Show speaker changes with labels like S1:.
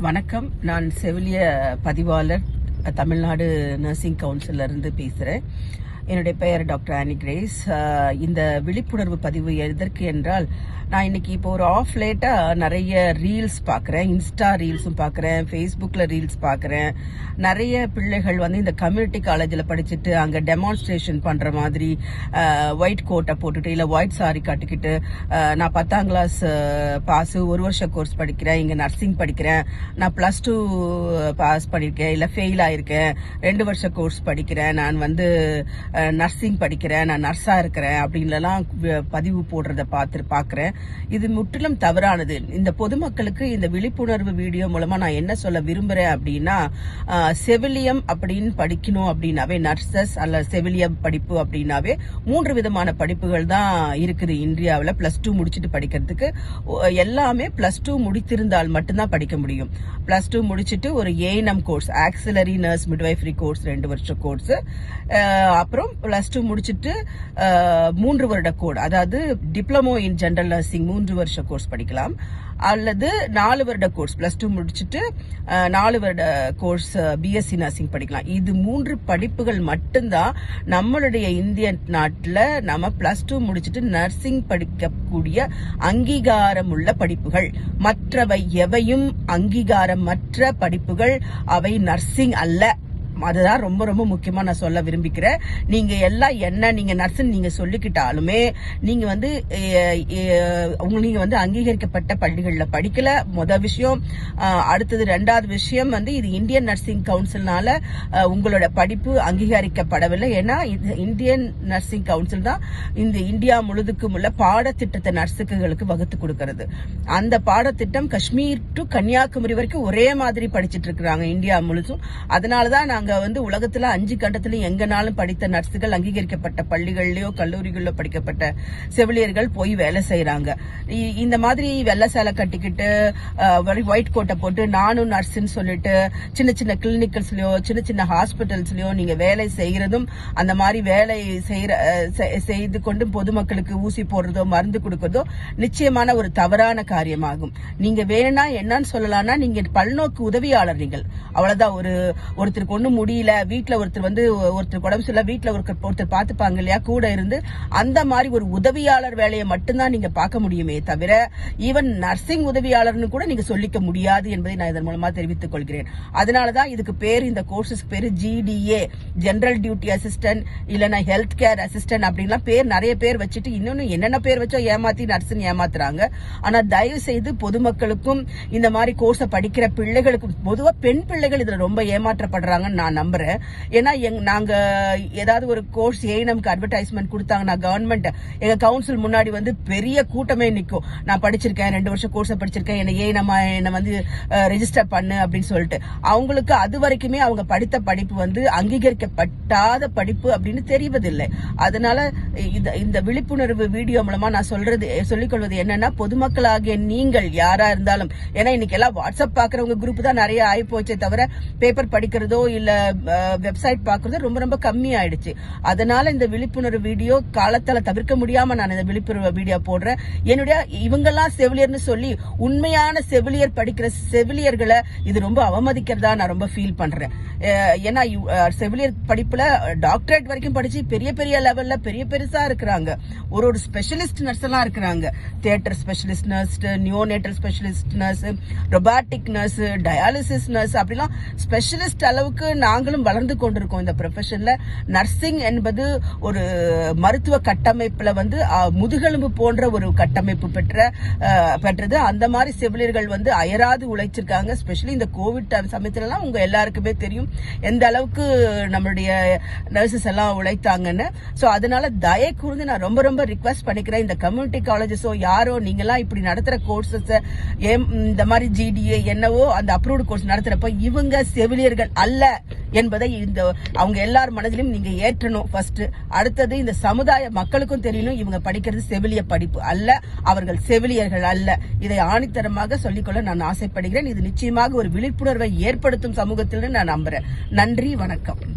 S1: வணக்கம். நான் செவிலிய பதிவாளர் தமிழ்நாடு நர்சிங் கவுன்சிலிருந்து பேசுகிறேன் என்னுடைய பெயர் டாக்டர் ஆனி கிரேஸ். இந்த விழிப்புணர்வு பதிவு எதற்கு என்றால் நான் இன்னைக்கு இப்போ ஒரு ஆஃப் லேட்டாக நிறைய ரீல்ஸ் பார்க்குறேன். இன்ஸ்டா ரீல்ஸும் பார்க்குறேன். ஃபேஸ்புக்கில் ரீல்ஸ் பார்க்குறேன். நிறைய பிள்ளைகள் வந்து இந்த கம்யூனிட்டி காலேஜில் படிச்சுட்டு அங்கே டெமான்ஸ்ட்ரேஷன் பண்ணுற மாதிரி ஒயிட் கோட்டை போட்டுட்டு இல்லை ஒயிட் சாரி கட்டிக்கிட்டு நான் பத்தாம் கிளாஸ் பாஸு ஒரு வருஷ கோர்ஸ் படிக்கிறேன். இங்கே நர்சிங் படிக்கிறேன். நான் ப்ளஸ் டூ பாஸ் பண்ணியிருக்கேன் இல்லை ஃபெயில் ஆயிருக்கேன். ரெண்டு வருஷ கோர்ஸ் படிக்கிறேன். நான் வந்து நர்சிங் படிக்கிறேன் நான் நர்ஸாக இருக்கிறேன் அப்படின்லாம் பதிவு போடுறத பார்த்து பார்க்குறேன். இது முற்றிலும் தவறானது. இந்த பொதுமக்களுக்கு இந்த விழிப்புணர்வு வீடியோ மூலமாக நான் என்ன சொல்ல விரும்புகிறேன் அப்படின்னா செவிலியம் அப்படின்னு படிக்கணும் அப்படின்னாவே நர்சஸ் அல்ல செவிலியம் படிப்பு அப்படின்னாவே மூன்று விதமான படிப்புகள் தான் இருக்குது இந்தியாவில். ப்ளஸ் டூ முடிச்சுட்டு படிக்கிறதுக்கு எல்லாமே ப்ளஸ் டூ முடித்திருந்தால் மட்டும்தான் படிக்க முடியும். ப்ளஸ் டூ முடிச்சுட்டு ஒரு ANM course auxiliary nurse midwifery course ரெண்டு வருஷம் கோர்ஸ் அப்புறம் ப்ளஸ் டூ முடிச்சுட்டு மூன்று வருட கோடு அதாவது டிப்ளமோ இன் ஜென்ரல் நர்சிங் மூன்று வருஷ கோர்ஸ் படிக்கலாம். அல்லது நாலு வருட கோர்ஸ் ப்ளஸ் டூ முடிச்சுட்டு நாலு வருட கோர்ஸ் பிஎஸ்சி நர்சிங் படிக்கலாம். இது மூன்று படிப்புகள் மட்டும்தான் நம்மளுடைய இந்திய நாட்டில் நம்ம ப்ளஸ் டூ முடிச்சுட்டு நர்சிங் படிக்கக்கூடிய அங்கீகாரம் உள்ள படிப்புகள். மற்றவை எவையும் அங்கீகாரமற்ற படிப்புகள் அவை நர்சிங் அல்ல. அதுதான் ரொம்ப ரொம்ப முக்கியமா நான் சொல்ல விரும்பிக்கிறேன். நீங்க எல்லாம் என்ன நீங்க நர்ஸ்ன்னு நீங்க சொல்லிக்கிட்டாலுமே நீங்க வந்து உங்க நீங்க வந்து அங்கீகரிக்கப்பட்ட பள்ளிகளில் படிக்கல. முத விஷயம் அடுத்தது ரெண்டாவது விஷயம் வந்து இது இந்தியன் நர்சிங் கவுன்சில்னால உங்களோட படிப்பு அங்கீகரிக்கப்படவில்லை. ஏன்னா இது இந்தியன் நர்சிங் கவுன்சில் தான் இந்த இந்தியா முழுதுக்கும் உள்ள பாடத்திட்டத்தை நர்ஸுக்குகளுக்கு வகுத்து கொடுக்கறது. அந்த பாடத்திட்டம் காஷ்மீர் டு கன்னியாகுமரி வரைக்கும் ஒரே மாதிரி படிச்சிட்டு இருக்கிறாங்க இந்தியா முழுசும் அதனாலதான் நாங்க வந்து உலகத்துல அஞ்சு கண்டத்திலும் எங்கனாலும் படித்த நர்ஸுகள் அங்கீகரிக்கப்பட்ட பள்ளிகள்லயோ கல்லூரிகளிலோ படிக்கப்பட்ட செவிலியர்கள் போய் வேலை செய்யறாங்க இந்த மாதிரி வெள்ளை சேலை கட்டிக்கிட்டு ஒயிட் கோட்டை போட்டு நானும் நர்ஸ்ன்னு சொல்லிட்டு சின்ன சின்ன கிளினிக்கல்ஸ்லயோ சின்ன சின்ன ஹாஸ்பிட்டல்ஸ்லயோ நீங்க வேலை செய்யறதும் அந்த மாதிரி வேலை செய்யற செ- செய்து கொண்டு பொதுமக்களுக்கு ஊசி போடுறதோ மருந்து கொடுக்கறதோ நிச்சயமான ஒரு தவறான காரியமாகும். நீங்க வேணா என்னன்னு சொல்லலாம்னா நீங்க பல்நோக்கு உதவியாளர் நீங்கள். அவ்வளவுதான். ஒரு ஒருத்தருக்கு ஒண்ணு முடியல. வீட்டில் ஒருத்தர் வந்து ஒருத்தர் உடம்பு சரியில்லை வீட்டில் ஒருத்தர் ஒருத்தர் பாத்துப்பாங்க இல்லையா? கூட இருந்து அந்த மாதிரி ஒரு உதவியாளர் வேலையை மட்டும்தான் நீங்க பார்க்க முடியுமே தவிர ஈவன் நர்சிங் உதவியாளர்னு கூட நீங்க சொல்லிக்க முடியாது என்பதை நான் இதன் மூலமா தெரிவித்துக் கொள்கிறேன். அதனாலதான் இதுக்கு பேர் இந்த கோர்சஸ் பேரு ஜிடிஏ ஜெனரல் டியூட்டி அசிஸ்டன்ட் இல்லைன்னா ஹெல்த் கேர் அசிஸ்டன்ட் அப்படின்லாம் பேர் நிறைய பேர் வச்சுட்டு இன்னொன்னு என்னென்ன பேர் வச்சோ ஏமாத்தி நர்ஸ்ன்னு ஏமாத்துறாங்க. ஆனா தயவு செய்து பொதுமக்களுக்கும் இந்த மாதிரி கோர்ஸை படிக்கிற பிள்ளைகளுக்கும் பொதுவா பெண் பிள்ளைகள் இதுல ரொம்ப ஏமாற்றப்படுறாங்கன்னு நான் நம்புறேன். ஏன்னா எங் நாங்க ஏதாவது ஒரு கோர்ஸ் ஏஎன்எம்க்கு அட்வர்டைஸ்மெண்ட் கொடுத்தாங்கன்னா கவர்மெண்ட் எங்க கவுன்சில் முன்னாடி வந்து பெரிய கூட்டமே நிற்கும் நான் படிச்சிருக்கேன் ரெண்டு வருஷம் கோர்ஸை படிச்சிருக்கேன் என்ன ஏஎன்எம் என்னை வந்து ரெஜிஸ்டர் பண்ணு அப்படின்னு சொல்லிட்டு. அவங்களுக்கு அது வரைக்குமே அவங்க படித்த படிப்பு வந்து அங்கீகரிக்கப்பட்டாத படிப்பு அப்படின்னு தெரிவதில்லை. அதனால இந்த இந்த விழிப்புணர்வு வீடியோ மூலமா நான் சொல்றது சொல்லிக்கொள்வது என்னன்னா பொதுமக்களாகிய நீங்கள் யாரா இருந்தாலும் ஏன்னா இன்னைக்கு எல்லாம் வாட்ஸ்அப் பாக்குறவங்க குரூப் தான் நிறைய ஆகி போச்சே தவிர பேப்பர் படிக்கிறதோ இல்ல வெப்சைட் பார்க்கறது ரொம்ப ரொம்ப கம்மி ஆயிடுச்சு அதனால இந்த விழிப்புணர்வு வீடியோ காலத்தால தவிர்க்க முடியாம நான் இந்த விழிப்புணர்வு வீடியோ போடுறேன். என்னுடைய இவங்கெல்லாம் செவிலியர்னு சொல்லி உண்மையான செவிலியர் படிக்கிற செவிலியர்களை இது ரொம்ப அவமதிக்கிறதா நான் ரொம்ப ஃபீல் பண்றேன். ஏன்னா செவிலியர் படிப்புல டாக்டரேட் வரைக்கும் படிச்சு பெரிய பெரிய லெவல்ல பெரிய பெருசா இருக்கிறாங்க. ஒரு ஒரு ஸ்பெஷலிஸ்ட் நர்ஸ் எல்லாம் இருக்கிறாங்க. Theatre specialist nurse neonatal specialist nurse robotic nurse dialysis nurse அப்படிலாம் ஸ்பெஷலிஸ்ட் அளவுக்கு நாங்களும் வளர்ந்து கொண்டிருக்கோம் இந்த ப்ரொஃபஷன்ல நர்சிங் என்பது ஒரு மருத்துவ கட்டமைப்புல வந்து முதுகெலும்பு போன்ற ஒரு கட்டமைப்பு பெற்ற பெற்றது. அந்த மாதிரி செவிலியர்கள் வந்து அயராது உழைச்சிருக்காங்க. ஸ்பெஷலி இந்த கோவிட் சமயத்துலலாம் உங்க எல்லாருக்குமே தெரியும் எந்த அளவுக்கு நம்மளுடைய நர்சஸ் எல்லாம் உழைத்தாங்கன்னு. ஸோ அதனால தயை கூர்ந்து நான் ரொம்ப ரொம்ப ரிக்வெஸ்ட் பண்ணிக்கிறேன். இந்த கம்யூனிட்டி காலேஜஸோ யாரோ நீங்களாம் இப்படி நடத்துற கோர்சஸ் இந்த மாதிரி ஜிடிஏ என்னவோ அந்த அப்ரூவ்டு கோர்ஸ் நடத்துறப்ப இவங்க செவிலியர்கள் அல்ல. என்பதை இந்த அவங்க எல்லார் மனதிலும் நீங்க ஏற்றணும். ஃபர்ஸ்ட் அடுத்தது இந்த சமுதாய மக்களுக்கும் தெரியணும். இவங்க படிக்கிறது செவிலிய படிப்பு அல்ல. அவர்கள் செவிலியர்கள் அல்ல. இதை ஆணித்தரமாக சொல்லிக்கொள்ள நான் ஆசைப்படுகிறேன். இது நிச்சயமாக ஒரு விழிப்புணர்வை ஏற்படுத்தும் சமூகத்தில் நான் நம்புறேன். நன்றி வணக்கம்.